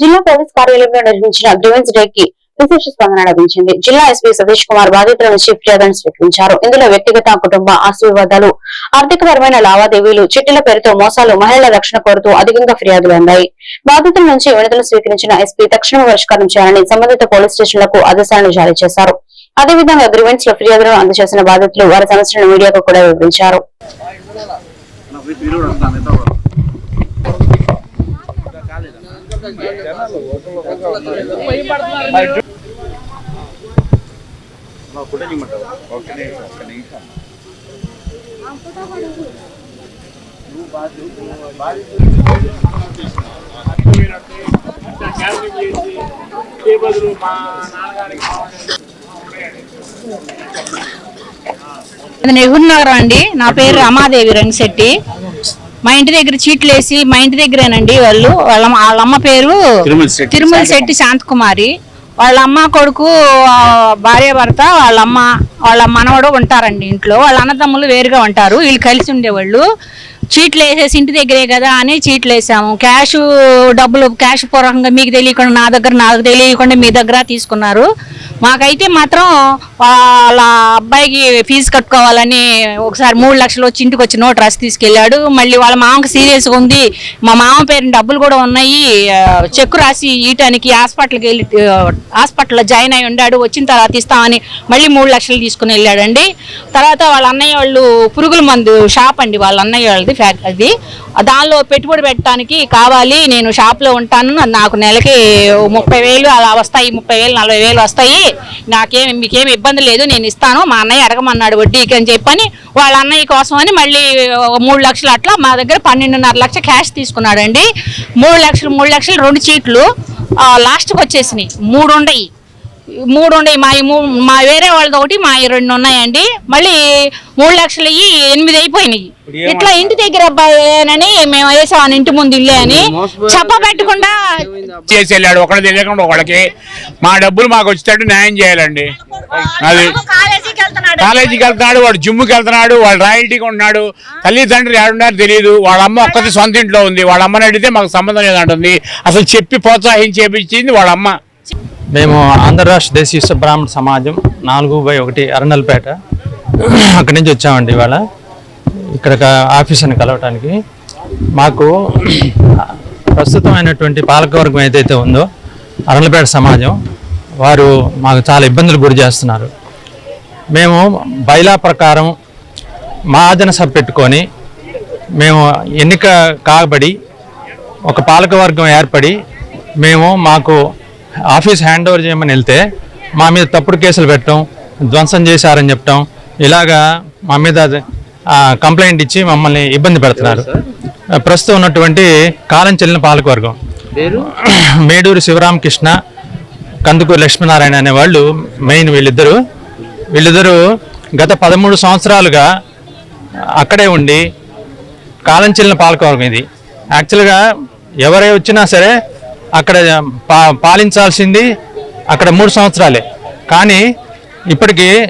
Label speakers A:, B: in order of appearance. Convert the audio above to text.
A: జిల్లా పోలీస్ కార్యాలయంలో నిర్వహించిన గ్రీవెన్స్ డే కి విశేష స్పందన లభించింది. జిల్లా ఎస్పీ సతీష్ కుమార్ బాధితుల నుంచి జగన్ స్వీకరించారు ఇందులో వ్యక్తిగత కుటుంబ ఆశీర్వాదాలు ఆర్థికపరమైన లావాదేవీలు చిట్టెల పేరుతో మోసాలు మహిళల రక్షణ కోరుతూ అధికంగా ఫిర్యాదులు అందాయి. బాధితుల నుంచి విడుదల స్వీకరించిన ఎస్పీ తక్షణమే పరిష్కారం చేయాలని సంబంధిత పోలీస్ స్టేషన్లకు ఆదేశాలను జారీ చేశారు. అదేవిధంగా గ్రీవెన్స్లో ఫిర్యాదులను అందజేసిన బాధితులు వారి సమస్యలను మీడియాకు కూడా వివరించారు.
B: బదులు మా నాన్నగారికి
C: నెహ్రూ నగరం అండి. నా పేరు రమాదేవి రంగిశెట్టి. మా ఇంటి దగ్గర చీట్లు వేసి మా ఇంటి దగ్గరేనండి వాళ్ళు. వాళ్ళ వాళ్ళ అమ్మ పేరు
B: తిరుమల శెట్టి
C: శాంతకుమారి. వాళ్ళ అమ్మ కొడుకు భార్య భర్త వాళ్ళ అమ్మ వాళ్ళ మనవడు ఉంటారండి ఇంట్లో. వాళ్ళ అన్నదమ్ములు వేరుగా ఉంటారు. వీళ్ళు కలిసి ఉండేవాళ్ళు. చీట్లు వేసేసి ఇంటి దగ్గరే కదా అని చీట్లు వేసాము. క్యాష్ డబ్బులు క్యాష్ పూర్వకంగా మీకు తెలియకుండా నా దగ్గర నాకు తెలియకుండా మీ దగ్గర తీసుకున్నారు. మాకైతే మాత్రం వాళ్ళ అబ్బాయికి ఫీజు కట్టుకోవాలని ఒకసారి మూడు లక్షలు వచ్చి ఇంటికి వచ్చి నోట్ రాసి తీసుకెళ్ళాడు. మళ్ళీ వాళ్ళ మామకి సీరియస్గా ఉంది. మా మామ పేరు డబ్బులు కూడా ఉన్నాయి. చెక్కు రాసి ఇయటానికి హాస్పిటల్కి వెళ్ళి హాస్పిటల్లో జాయిన్ అయి ఉన్నాడు వచ్చిన తర్వాత ఇస్తామని మళ్ళీ మూడు లక్షలు తీసుకుని వెళ్ళాడండి. తర్వాత వాళ్ళ అన్నయ్య వాళ్ళు పురుగుల మందు షాప్ అండి వాళ్ళ అన్నయ్య వాళ్ళది. ఫ్యాక్ట్ అది. దానిలో పెట్టుబడి పెట్టడానికి కావాలి నేను షాప్లో ఉంటాను నాకు నెలకి ముప్పై వేలు అలా వస్తాయి ముప్పై వేలు నలభై వేలు వస్తాయి. నాకేం మీకేం ఇబ్బంది లేదు నేను ఇస్తాను మా అన్నయ్య అడగమన్నాడు వడ్డీకి అని చెప్పని వాళ్ళ అన్నయ్య కోసం అని మళ్ళీ మూడు లక్షలు అట్లా మా దగ్గర పన్నెండున్నర లక్ష క్యాష్ తీసుకున్నాడండి. మూడు లక్షలు మూడు లక్షలు రెండు చీట్లు లాస్ట్కి వచ్చేసినాయి మూడు ఉండయి. మూడు ఉన్నాయి మా మూ- మా వేరే వాళ్ళది ఒకటి మా రెండు ఉన్నాయండి. మళ్ళీ మూడు లక్షలు అయ్యి ఎనిమిది అయిపోయినాయి. ఇట్లా ఇంటి దగ్గర అబ్బాయినని మేము వేసామని ఇంటి ముందు ఇల్లే అని. చెప్ప పెట్టకుండా
B: చేసి వెళ్ళాడు ఒకళ్ళు తెలియకుండా ఒకళ్ళకి. మా డబ్బులు మాకు వచ్చేటట్టు న్యాయం చేయాలండి. అది
C: కాలేజీకి వెళ్తున్నాడు
B: వాడు జిమ్కి వెళ్తున్నాడు వాడు రాయల్టీగా ఉన్నాడు తల్లిదండ్రులు ఏడున్నారో తెలియదు వాళ్ళ అమ్మ ఒక్కటి సొంత ఇంట్లో ఉంది. వాళ్ళ అమ్మని అడిగితే మాకు సంబంధం లేదంటుంది. అసలు చెప్పి ప్రోత్సహించి చేపించింది వాళ్ళ అమ్మ.
D: మేము ఆంధ్ర రాష్ట్ర దేశీయ బ్రాహ్మణ సమాజం నాలుగు బై ఒకటి అరణల్పేట అక్కడి నుంచి వచ్చామండి ఇవాళ. ఇక్కడ ఆఫీసుని కలవటానికి. మాకు ప్రస్తుతమైనటువంటి పాలకవర్గం ఏదైతే ఉందో అరణలపేట సమాజం వారు మాకు చాలా ఇబ్బందులు గురి చేస్తున్నారు. మేము బైలా ప్రకారం మహాజన సభ పెట్టుకొని మేము ఎన్నిక కాబడి ఒక పాలకవర్గం ఏర్పడి మేము మాకు ఆఫీస్ హ్యాండ్ ఓవర్ చేయమని వెళ్తే మా మీద తప్పుడు కేసులు పెట్టడం ధ్వంసం చేశారని చెప్పడం ఇలాగా మా మీద కంప్లైంట్ ఇచ్చి మమ్మల్ని ఇబ్బంది పెడుతున్నారు. ప్రస్తుతం ఉన్నటువంటి కాలం చెల్లిన పాలకవర్గం. మేడూరు శివరామకృష్ణ కందుకూరు లక్ష్మీనారాయణ అనే వాళ్ళు మెయిన్ వీళ్ళిద్దరు. వీళ్ళిద్దరూ గత పదమూడు సంవత్సరాలుగా అక్కడే ఉండి కాలం చెల్లిన పాలకవర్గం ఇది. యాక్చువల్గా ఎవరై వచ్చినా సరే అక్కడ పా పాలించాల్సింది అక్కడ మూడు సంవత్సరాలే. కానీ ఇప్పటికీ